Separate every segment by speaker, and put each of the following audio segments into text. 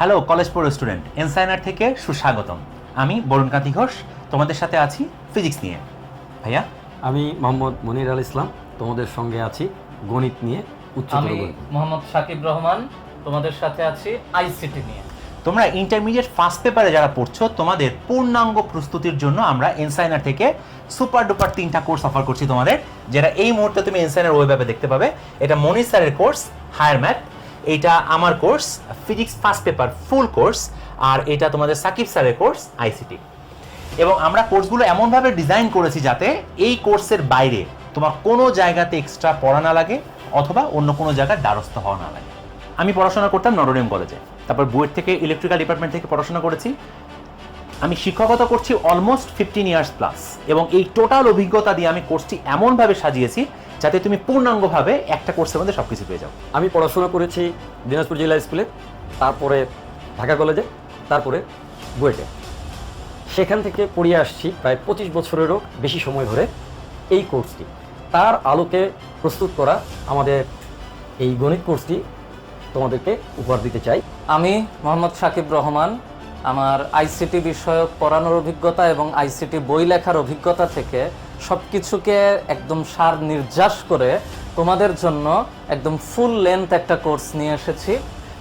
Speaker 1: Hello college পড়ো student এনসাইনার থেকে সুস্বাগতম। আমি বরুণকান্তি ঘোষ তোমাদের সাথে আছি ফিজিক্স নিয়ে। ভাইয়া?
Speaker 2: আমি মোহাম্মদ মনির আল ইসলাম তোমাদের সঙ্গে আছি গণিত নিয়ে উচ্চতর
Speaker 3: আমি মোহাম্মদ সাকিব রহমান তোমাদের সাথে আছি আইসিটি নিয়ে।
Speaker 1: তোমরা ইন্টারমিডিয়েট ফার্স্ট পেপারে যারা পড়ছো তোমাদের পূর্ণাঙ্গ প্রস্তুতির জন্য আমরা এনসাইনার থেকে সুপার ডুপার তিনটা কোর্স অফার করছি তোমাদের যেটা এই মুহূর্তে তুমি এনসাইনার ওয়েব অ্যাপে দেখতে পাবে। এটা মনির স্যারের কোর্স হায়ার ম্যাথ এটা আমার course physics first paper full course আর এটা তোমাদের সাকিব স্যারের কোর্স আইসিটি এবং আমরা কোর্সগুলো এমনভাবে ডিজাইন করেছি যাতে এই কোর্সের বাইরে তোমার কোনো জায়গাতে এক্সট্রা পড়া না লাগে, অথবা অন্য কোনো জায়গায় দ্বারস্থ হওয়া না লাগে। আমি পড়াশোনা করতাম নটরডেম কলেজে, তারপর বুয়েট থেকে ইলেকট্রিক্যাল ডিপার্টমেন্ট থেকে পড়াশোনা করেছি। আমি শিক্ষকতা করছি অলমোস্ট ফিফটিন ইয়ার্স প্লাস এবং এই টোটাল অভিজ্ঞতা দিয়ে আমি কোর্সটি এমনভাবে সাজিয়েছি যাতে তুমি পূর্ণাঙ্গভাবে একটা কোর্সের মধ্যে সব কিছু পেয়ে যাও।
Speaker 2: আমি পড়াশোনা করেছি দিনাজপুর জেলা স্কুলে তারপরে ঢাকা কলেজে তারপরে বুয়েটে। সেখান থেকে পড়িয়ে আসছি প্রায় পঁচিশ বছরেরও বেশি সময় ধরে এই কোর্সটি। তার আলোকে প্রস্তুত করা আমাদের এই গণিত কোর্সটি তোমাদেরকে উপহার দিতে চাই।
Speaker 3: আমি মোহাম্মদ সাকিব রহমান আমার আইসিটি বিষয়ক পড়ানোর অভিজ্ঞতা এবং আইসিটি বই লেখার অভিজ্ঞতা থেকে সব কিছুকে একদম সার নির্যাস করে তোমাদের জন্য একদম ফুল লেন্থ একটা কোর্স নিয়ে এসেছি।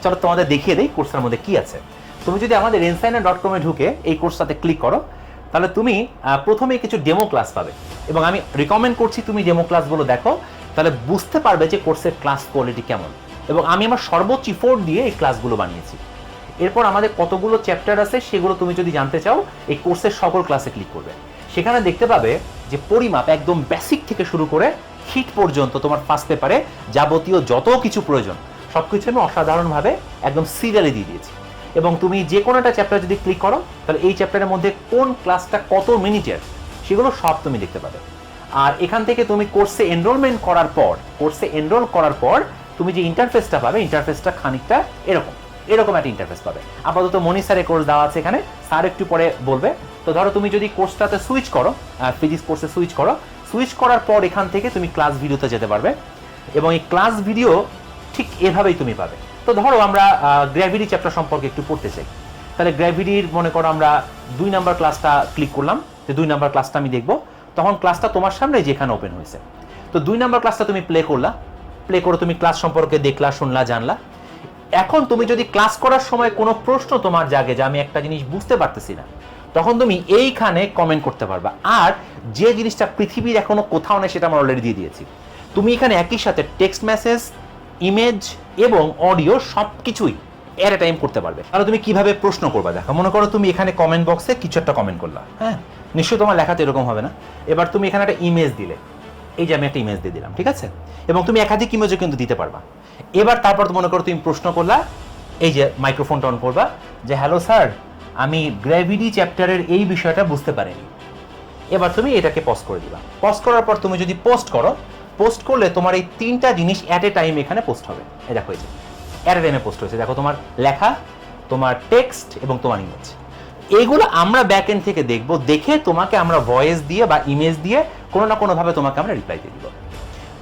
Speaker 1: চলো তোমাদের দেখিয়ে দেই কোর্সের মধ্যে কি আছে। তুমি যদি আমাদের ইনসাইনার ডট কমে ঢুকে এই কোর্সটাতে ক্লিক করো, তাহলে তুমি প্রথমে কিছু ডেমো ক্লাস পাবে। এবং আমি রিকমেন্ড করছি তুমি ডেমো ক্লাসগুলো দেখো, তাহলে বুঝতে পারবে যে কোর্সের ক্লাস কোয়ালিটি কেমন। এবং আমি আমার সর্বোচ্চ ইফোর্ট দিয়ে এই ক্লাসগুলো বানিয়েছি। এরপর আমাদের কতগুলো চ্যাপ্টার আছে সেগুলো তুমি যদি জানতে চাও, এই কোর্সের সকল ক্লাসে ক্লিক করবে। সেখানে দেখতে পাবে যে পরিমাপ একদম বেসিক থেকে শুরু করে হিট পর্যন্ত তোমার ফাঁসতে পারে যাবতীয় যত কিছু প্রয়োজন সব কিছু আমি অসাধারণভাবে একদম সিরিয়ালে দিয়ে দিয়েছি। এবং তুমি যে কোনো একটা চ্যাপ্টার যদি ক্লিক করো, তাহলে এই চ্যাপ্টারের মধ্যে কোন ক্লাসটা কত মিনিটের সেগুলো সব তুমি দেখতে পাবে। আর এখান থেকে তুমি কোর্সে এনরোলমেন্ট করার পর কোর্সে এনরোল করার পর তুমি যে ইন্টারফেসটা পাবে ইন্টারফেসটা খানিকটা এরকম। এরকম একটা ইন্টারফেস পাবে। আপাতত মনি স্যারের কোর্স দেওয়া আছে এখানে। স্যার একটু পরে বলবে। তো ধরো তুমি যদি কোর্সটাতে সুইচ করো ফিজিক্স কোর্সে সুইচ করো সুইচ করার পর এখান থেকে তুমি ক্লাস ভিডিওতে যেতে পারবে। এবং এই ক্লাস ভিডিও ঠিক এভাবেই তুমি পাবে। তো ধরো আমরা গ্র্যাভিটি চ্যাপ্টার সম্পর্কে একটু পড়তে চাই। তাহলে গ্র্যাভিটির মনে করো আমরা দুই নাম্বার ক্লাসটা ক্লিক করলাম, যে দুই নাম্বার ক্লাসটা আমি দেখব। তখন ক্লাসটা তোমার সামনে যেখানে ওপেন হয়েছে। তো দুই নাম্বার ক্লাসটা তুমি প্লে করলা। প্লে করে তুমি ক্লাস সম্পর্কে দেখলা, শুনলা, জানলা। এখন তুমি যদি ক্লাস করার সময় কোনো প্রশ্ন তোমার জাগে যে আমি একটা জিনিস বুঝতে পারতেছি না, তখন তুমি এইখানে কমেন্ট করতে পারবা। আর যে জিনিসটা পৃথিবীর এখনও কোথাও নেই সেটা আমরা অলরেডি দিয়ে দিয়েছি। তুমি এখানে একই সাথে টেক্সট মেসেজ ইমেজ এবং অডিও সব কিছুই এট এ টাইম করতে পারবে। তাহলে তুমি কীভাবে প্রশ্ন করবা দেখো, মনে করো তুমি এখানে কমেন্ট বক্সে কিছু একটা কমেন্ট করলা হ্যাঁ? নিশ্চয়ই তোমার লেখাতে এরকম হবে না। এবার তুমি এখানে একটা ইমেজ দিলে। এই যে আমি একটা ইমেজ দিয়ে দিলাম, ঠিক আছে? এবং তুমি একাধিক ইমেজও কিন্তু দিতে পারবা। এবার তারপর মনে করো তুমি প্রশ্ন করলা, এই যে মাইক্রোফোনটা অন করবা, যে হ্যালো স্যার আমি গ্র্যাভিটি চ্যাপ্টারের এই বিষয়টা বুঝতে পারিনি। এবার তুমি এটাকে পজ করে দিবা। পজ করার পর তুমি যদি পোস্ট করো পোস্ট করলে তোমার এই তিনটা জিনিস অ্যাট এ টাইম এখানে পোস্ট হবে। এই দেখো, এই যে অ্যাট এ টাইমে পোস্ট হয়েছে। দেখো, তোমার লেখা, তোমার টেক্সট এবং তোমার ইমেজ এইগুলো আমরা ব্যাক এন্ড থেকে দেখব, দেখে তোমাকে আমরা ভয়েস দিয়ে বা ইমেজ দিয়ে কোনো না কোনোভাবে তোমাকে আমরা রিপ্লাই দিয়ে দিব।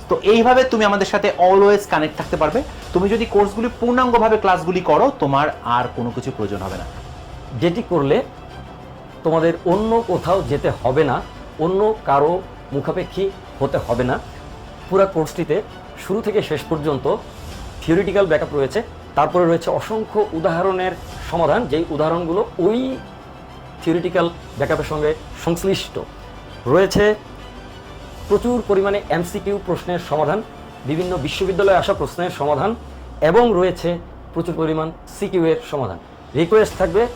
Speaker 1: তো এইভাবে তুমি আমাদের সাথে অলওয়েজ কানেক্ট থাকতে পারবে। তুমি যদি কোর্সগুলি পূর্ণাঙ্গভাবে ক্লাসগুলি করো, তোমার আর কোনো কিছু প্রয়োজন হবে না।
Speaker 2: যেটি করলে তোমাদের অন্য কোথাও যেতে হবে না, অন্য কারও মুখাপেক্ষী হতে হবে না। পুরো কোর্সটিতে শুরু থেকে শেষ পর্যন্ত থিওরিটিক্যাল ব্যাকআপ রয়েছে। তারপরে রয়েছে অসংখ্য উদাহরণের সমাধান, যেই উদাহরণগুলো ওই থিওরিটিক্যাল ব্যাকআপের সঙ্গে সংশ্লিষ্ট। রয়েছে প্রচুর পরিমাণে এমসিকিউ প্রশ্নের সমাধান, বিভিন্ন বিশ্ববিদ্যালয়ে আসা প্রশ্নের সমাধান, এবং রয়েছে প্রচুর পরিমাণ সিকিউ এর সমাধান। রিকোয়েস্ট থাকবে,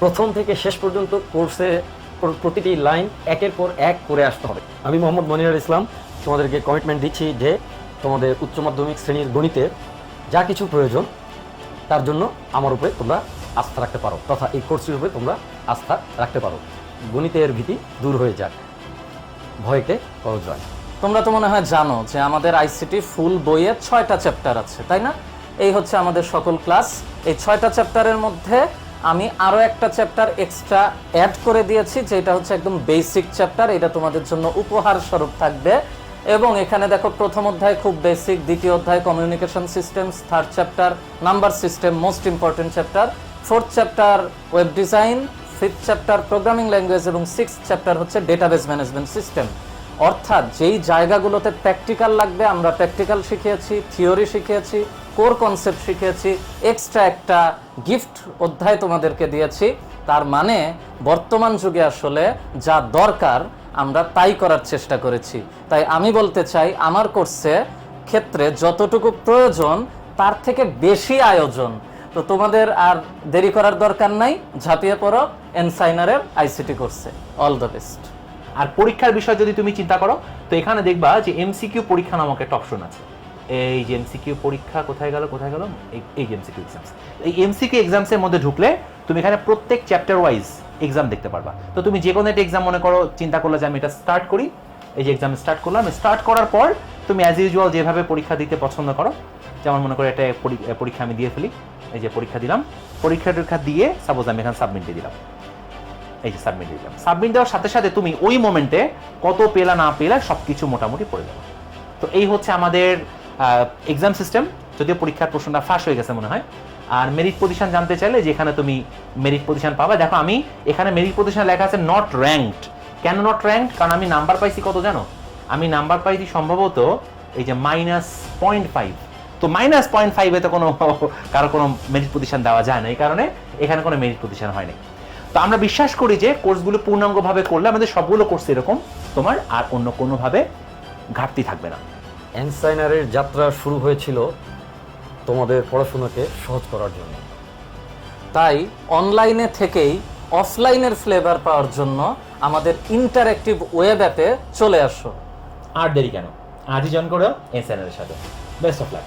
Speaker 2: প্রথম থেকে শেষ পর্যন্ত কোর্সে প্র- প্রতিটি লাইন একের পর এক করে আসতে হবে। আমি মোহাম্মদ মনিরুল ইসলাম, তোমাদেরকে কমিটমেন্ট দিচ্ছি যে তোমাদের উচ্চ মাধ্যমিক শ্রেণির গণিতে যা কিছু প্রয়োজন, তার জন্য আমার উপরে তোমরা আস্থা রাখতে পারো, তথা এই কোর্সটির উপরে তোমরা আস্থা রাখতে পারো। গণিতের ভীতি দূর হয়ে যাক। ভয়কে জয়
Speaker 3: তোমরা তো মনে হয় জানো যে আমাদের আইসিটি ফুল বইয়ে ছয়টা চ্যাপ্টার আছে, তাই না? এই হচ্ছে আমাদের সকল ক্লাস এই ছয়টা চ্যাপ্টারের মধ্যে আমি আরও একটা চ্যাপ্টার এক্সট্রা অ্যাড করে দিয়েছি, যেটা হচ্ছে একদম বেসিক চ্যাপ্টার এটা তোমাদের জন্য উপহার স্বরূপ থাকবে। এবং এখানে দেখো প্রথম অধ্যায় খুব বেসিক দ্বিতীয় অধ্যায় communication systems third chapter number system most important chapter fourth chapter web design fifth chapter programming language এবং সিক্স চ্যাপ্টার হচ্ছে ডেটাবেস ম্যানেজমেন্ট সিস্টেম অর্থাৎ যেই জায়গাগুলোতে প্র্যাকটিক্যাল লাগবে, আমরা প্র্যাকটিক্যাল শিখিয়েছি থিওরি শিখিয়েছি কোর কনসেপ্ট শিখিয়েছি এক্সট্রা একটা গিফট অধ্যায় তোমাদেরকে দিয়েছি। তার মানে বর্তমান যুগে আসলে যা দরকার, আমরা তাই করার চেষ্টা করেছি। তাই আমি বলতে চাই, আমার কোর্সে ক্ষেত্রে যতটুকু প্রয়োজন, তার থেকে বেশি আয়োজন। তো তোমাদের আর দেরি করার দরকার নাই, ঝাঁপিয়ে পড়ো, এনসাইনারের আইসিটি কোর্সে অল দ্য বেস্ট
Speaker 1: আর পরীক্ষার বিষয় যদি তুমি চিন্তা করো, তো এখানে দেখবা যে এমসিকিউ পরীক্ষা নামক একটা অপশন আছে। এই যে এমসিকিউ পরীক্ষা কোথায় গেল কোথায় গেল? এই- যে এমসিকিউ এক্সামস এই এমসিকিউ এক্সামসের মধ্যে ঢুকলে তুমি এখানে প্রত্যেক চ্যাপ্টার ওয়াইজ এক্সাম দেখতে পারবা। তো তুমি যে কোনো একটা এক্সাম মনে করো, চিন্তা করলে যে আমি এটা স্টার্ট করি। এই যে এক্সাম স্টার্ট করলাম স্টার্ট করার পর তুমি অ্যাজ ইউজুয়াল যেভাবে পরীক্ষা দিতে পছন্দ করো যেমন মনে করে পরি- পরীক্ষা আমি দিয়ে ফেলি, এই যে পরীক্ষা দিলাম, পরীক্ষা টরীক্ষা দিয়ে সাপোজ আমি এখানে সাবমিট দিয়ে দিলাম। এই যে সাবমিট দিলাম। সাবমিট দেওয়ার সাথে সাথে তুমি ওই মোমেন্টে কত পেলা না পেলা সব কিছু মোটামুটি পড়ে যাবে। তো এই হচ্ছে আমাদের এক্সাম সিস্টেম যদিও পরীক্ষার প্রশ্নটা ফাঁস হয়ে গেছে মনে হয়। আর মেরিট পজিশন জানতে চাইলে যেখানে তুমি মেরিট পজিশন পাবা, দেখো আমি এখানে মেরিট পজিশন লেখা আছে নট র্যাঙ্কড কেন নট র্যাঙ্কড কারণ আমি নাম্বার পাইছি কত জানো? আমি নাম্বার পাইছি সম্ভবত এই যে মাইনাস পয়েন্ট ফাইভ তো মাইনাস পয়েন্ট ফাইভে তো কোনো কারও কোনো মেরিট পজিশন দেওয়া যায় না এই কারণে এখানে কোনো মেরিট পজিশন হয়নি। তো আমরা বিশ্বাস করি যে কোর্সগুলো পূর্ণাঙ্গভাবে করলে আমাদের সবগুলো কোর্স এরকম তোমার আর অন্য কোনোভাবে ঘাটতি থাকবে না।
Speaker 2: এনসাইনারের যাত্রা শুরু হয়েছিল তোমাদের পড়াশোনাকে সহজ করার জন্য।
Speaker 3: তাই অনলাইনে থেকেই অফলাইনের ফ্লেভার পাওয়ার জন্য আমাদের ইন্টারেক্টিভ ওয়েব অ্যাপে চলে আসো।
Speaker 1: আর দেরি কেন? আজই জয়েন করো এনসাইনারের সাথে। Best of luck